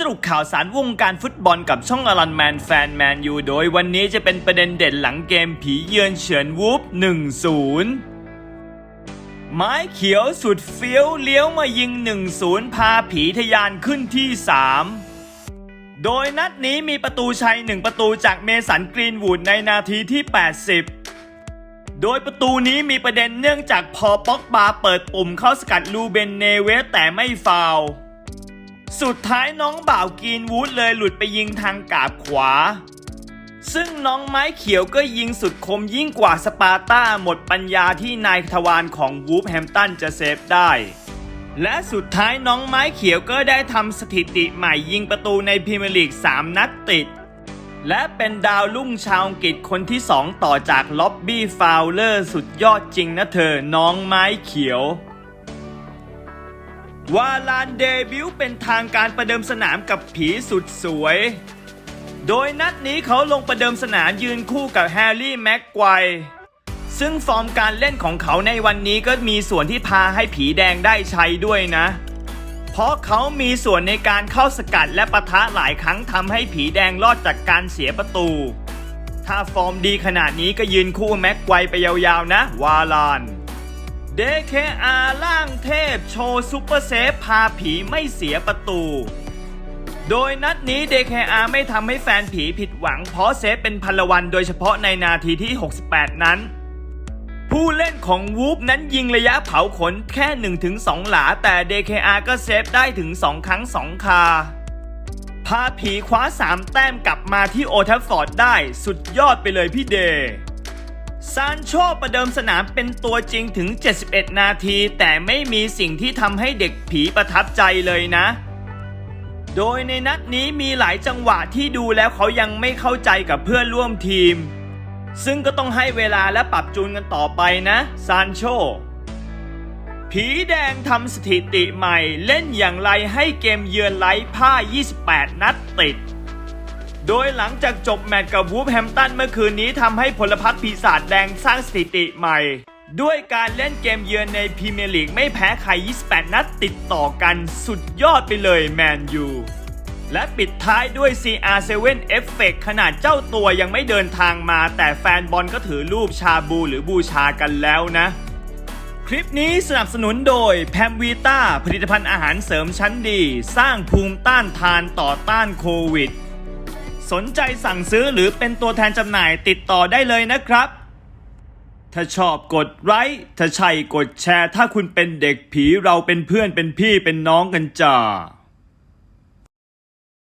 สรุปข่าวสารวงการฟุตบอลกับช่องอลันแมนแฟนแมนยูโดยวันนี้จะเป็นประเด็นเด่นหลังเกมผีเยือนเฉินวูฟ1-0 ไม้เขียวสุดเฟี้ยวเลี้ยวมายิง 1-0 พาผีทะยานขึ้นที่ 3 โดยนัดนี้มีประตูชัย 1 ประตูจากเมสันกรีนวูดในนาทีที่ 80โดยประตูนี้มีประเด็นเนื่องจากพอป็อกบาเปิดปุ่มเข้าสกัดลูเบนเนเวสแต่ไม่ฟาว สุดท้ายน้องบ่าวกีนวูดเลยหลุดไปยิงทางกาบขวา ซึ่งน้องไม้เขียวก็ยิงสุดคมยิ่งกว่าสปาร์ต้าหมดปัญญาที่นายทวารของวูฟแฮมตันจะเซฟได้ และสุดท้ายน้องไม้เขียวก็ได้ทำสถิติใหม่ยิงประตูในพรีเมียร์ลีก 3 นัดติด และเป็นดาวรุ่งชาวอังกฤษคนที่ 2 ต่อจากล็อบบี้ฟาวเลอร์สุดยอดจริงนะเธอน้องไม้เขียว วาลานเดบิวต์เป็นทางการประเดิมสนามกับผีสุดสวย โดยนัดนี้เขาลงประเดิมสนามยืนคู่กับแฮร์รี่แม็กไกวซึ่งฟอร์มการเล่นของเขาในวันนี้ก็มีส่วนที่พาให้ผีแดงได้ใช้ด้วยนะ เพราะเขามีส่วนในการเข้าสกัดและปะทะหลายครั้งทำให้ผีแดงรอดจากการเสียประตู ถ้าฟอร์มดีขนาดนี้ก็ยืนคู่แม็กไกวไปยาวๆนะ วาลาน DKR ล่างเทพโชว์ซุปเปอร์เซฟพาผีไม่เสียประตู โดยนัดนี้ DKR ไม่ทำให้แฟนผีผิดหวัง เพราะเซฟเป็นพลวันโดยเฉพาะในนาทีที่ 68 นั้น ผู้เล่นของวูฟนั้นยิงระยะเผาขนแค่ 1-2 หลา แต่ DKR ก็เซฟได้ถึง 2 ครั้ง 2 คา พาผีคว้า 3 แต้มกลับมาที่โอทัฟฟอร์ดได้สุดยอดไปเลยพี่เด ซานโชประเดิมสนามเป็นตัวจริงถึง 71 นาที แต่ไม่มีสิ่งที่ทำให้เด็กผีประทับใจเลยนะ โดยในนัดนี้มีหลายจังหวะที่ดูแล้วเขายังไม่เข้าใจกับเพื่อนร่วมทีม ซึ่งก็ต้องให้เวลาและปรับจูนกันต่อไปนะซานโชผีแดงทำสถิติใหม่เล่นอย่างไรให้เกมเยือนไร้ผ้า 28 นัดติด โดยหลังจากจบแมตช์กับวูฟแฮมตันเมื่อคืนนี้ทำให้พลพรรคปีศาจแดงสร้างสถิติใหม่ ด้วยการเล่นเกมเยือนในพรีเมียร์ลีกไม่แพ้ใคร 28 นัดติดต่อกันสุดยอดไปเลยแมนยูและปิดท้ายด้วย CR7 Effect ขนาดเจ้าตัวยังไม่เดินทางมา แต่แฟนบอลก็ถือรูปชาบูหรือบูชากันแล้วนะ คลิปนี้สนับสนุนโดยแพมวีต้าผลิตภัณฑ์อาหารเสริมชั้นดี สร้างภูมิต้านทานต่อต้านโควิด สนใจสั่งซื้อหรือเป็นตัวแทนจำหน่ายติดต่อได้เลยนะครับ ถ้าชอบกดไลค์ถ้าใช่กดแชร์ ถ้าคุณเป็นเด็กผีเราเป็นเพื่อนเป็นพี่เป็นน้องกันจ้า